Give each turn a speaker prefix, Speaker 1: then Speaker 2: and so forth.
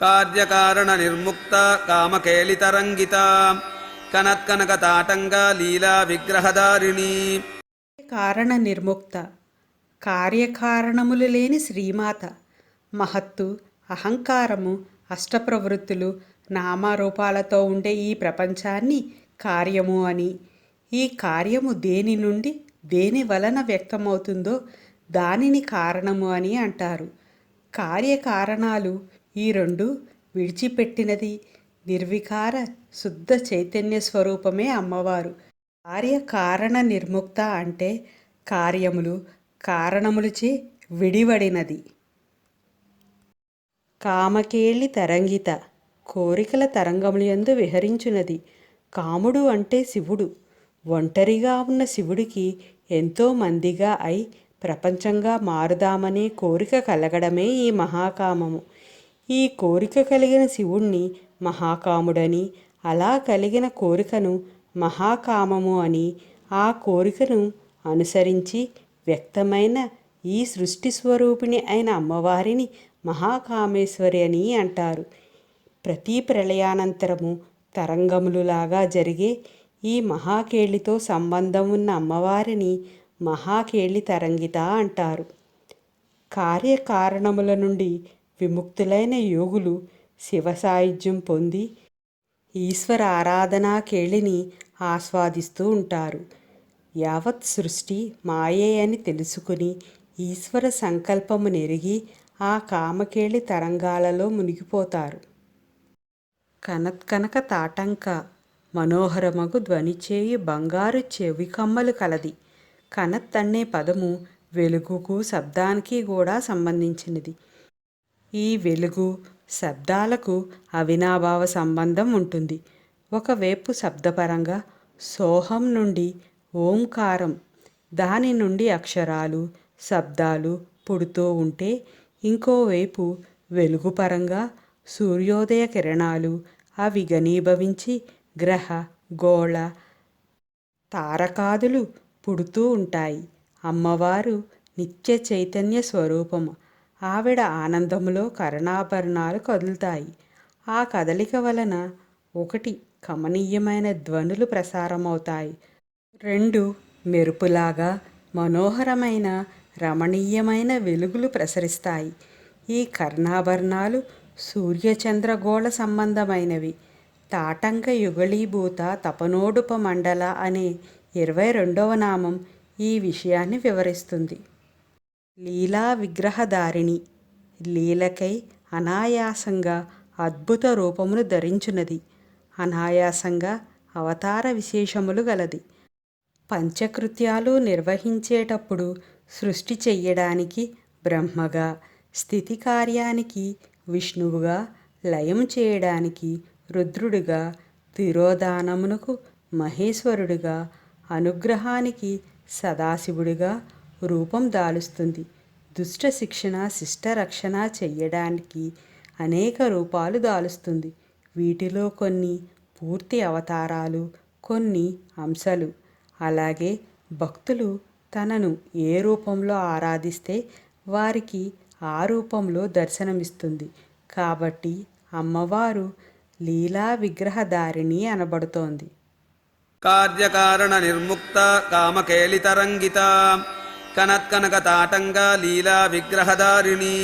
Speaker 1: కార్యకారణ నిర్ముక్త కామకేలితరంగిత. కనత్కనక తాటంగ లీలా విగ్రహదారిణి
Speaker 2: కారణ నిర్ముక్త కార్యకారణములు లేని శ్రీమాత. మహత్తు అహంకారము అష్టప్రవృత్తులు నామారూపాలతో ఉండే ఈ ప్రపంచాన్ని కార్యము అని. ఈ కార్యము దేని నుండి దేని వలన వ్యక్తమవుతుందో దానిని కారణము అని అంటారు. కార్యకారణాలు ఈ రెండు విడిచిపెట్టినది నిర్వికార శుద్ధ చైతన్య స్వరూపమే అమ్మవారు. కార్యకారణ నిర్ముక్త అంటే కార్యములు కారణములుచే విడివడినది. కామకేళి తరంగిత కోరికల తరంగములందు విహరించున్నది కాముడు అంటే శివుడు. ఒంటరిగా ఉన్న శివుడికి ఎంతో మందిగా అయి ప్రపంచంగా మారుదామనే కోరిక కలగడమే ఈ మహాకామము. ఈ కోరిక కలిగిన శివుణ్ణి మహాకాముడని అలా కలిగిన కోరికను మహాకామము అని ఆ కోరికను అనుసరించి వ్యక్తమైన ఈ సృష్టి స్వరూపిణి అయిన అమ్మవారిని మహాకామేశ్వరి అని అంటారు. ప్రతి ప్రళయానంతరము తరంగములులాగా జరిగే ఈ మహాకేళితో సంబంధం ఉన్న అమ్మవారిని మహాకేళి తరంగిత అంటారు. కార్యకారణముల నుండి విముక్తులైన యోగులు శివ సాయుధ్యం పొంది ఈశ్వర ఆరాధనా కేళిని ఆస్వాదిస్తూ ఉంటారు. యావత్ సృష్టి మాయే అని తెలుసుకుని ఈశ్వర సంకల్పము నెరిగి ఆ కామకేళి తరంగాలలో మునిగిపోతారు. కనత్కనక తాటంక మనోహరమగు ధ్వనిచేయి బంగారు చెవి కమ్మలు కలది. కనత్ అనే పదము వెలుగుకు శబ్దానికి కూడా సంబంధించినది. ఈ వెలుగు శబ్దాలకు అవినాభావ సంబంధం ఉంటుంది. ఒకవైపు శబ్దపరంగా సోహం నుండి ఓంకారం దాని నుండి అక్షరాలు శబ్దాలు పుడుతూ ఉంటే ఇంకోవైపు వెలుగుపరంగా సూర్యోదయ కిరణాలు అవి ఘనీభవించి గ్రహ గోళ తారకాదులు పుడుతూ ఉంటాయి. అమ్మవారు నిత్య చైతన్య స్వరూపము. ఆవిడ ఆనందంలో కరణాభరణాలు కదులుతాయి. ఆ కదలిక వలన ఒకటి కమనీయమైన ధ్వనులు ప్రసారమవుతాయి. రెండు మెరుపులాగా మనోహరమైన రమణీయమైన వెలుగులు ప్రసరిస్తాయి. ఈ కర్ణాభరణాలు సూర్యచంద్రగోళ సంబంధమైనవి. తాటంక యుగళీభూత తపనోడుప మండల అనే ఇరవై రెండవ నామం ఈ విషయాన్ని వివరిస్తుంది. లీలా విగ్రహధారిణి లీలకై అనాయాసంగా అద్భుత రూపమును ధరించున్నది అనాయాసంగా అవతార విశేషములు గలది. పంచకృత్యాలు నిర్వహించేటప్పుడు సృష్టి చెయ్యడానికి బ్రహ్మగా స్థితి కార్యానికి విష్ణువుగా లయం చేయడానికి రుద్రుడుగా తిరోధానమునకు మహేశ్వరుడుగా అనుగ్రహానికి సదాశివుడిగా రూపం దాలుస్తుంది. దుష్ట శిక్షణ శిష్ట రక్షణ చెయ్యడానికి అనేక రూపాలు దాలుస్తుంది. వీటిలో కొన్ని పూర్తి అవతారాలు కొన్ని అంశాలు. అలాగే భక్తులు తనను ఏ రూపంలో ఆరాధిస్తే వారికి ఆ రూపంలో దర్శనమిస్తుంది. కాబట్టి అమ్మవారు లీలా విగ్రహధారిణి అనబడుతోంది.
Speaker 1: కార్యకారణ నిర్ముక్త కామకేలితరంగిత కనత్కనక తాటంగ లీలా విగ్రహదారిణి.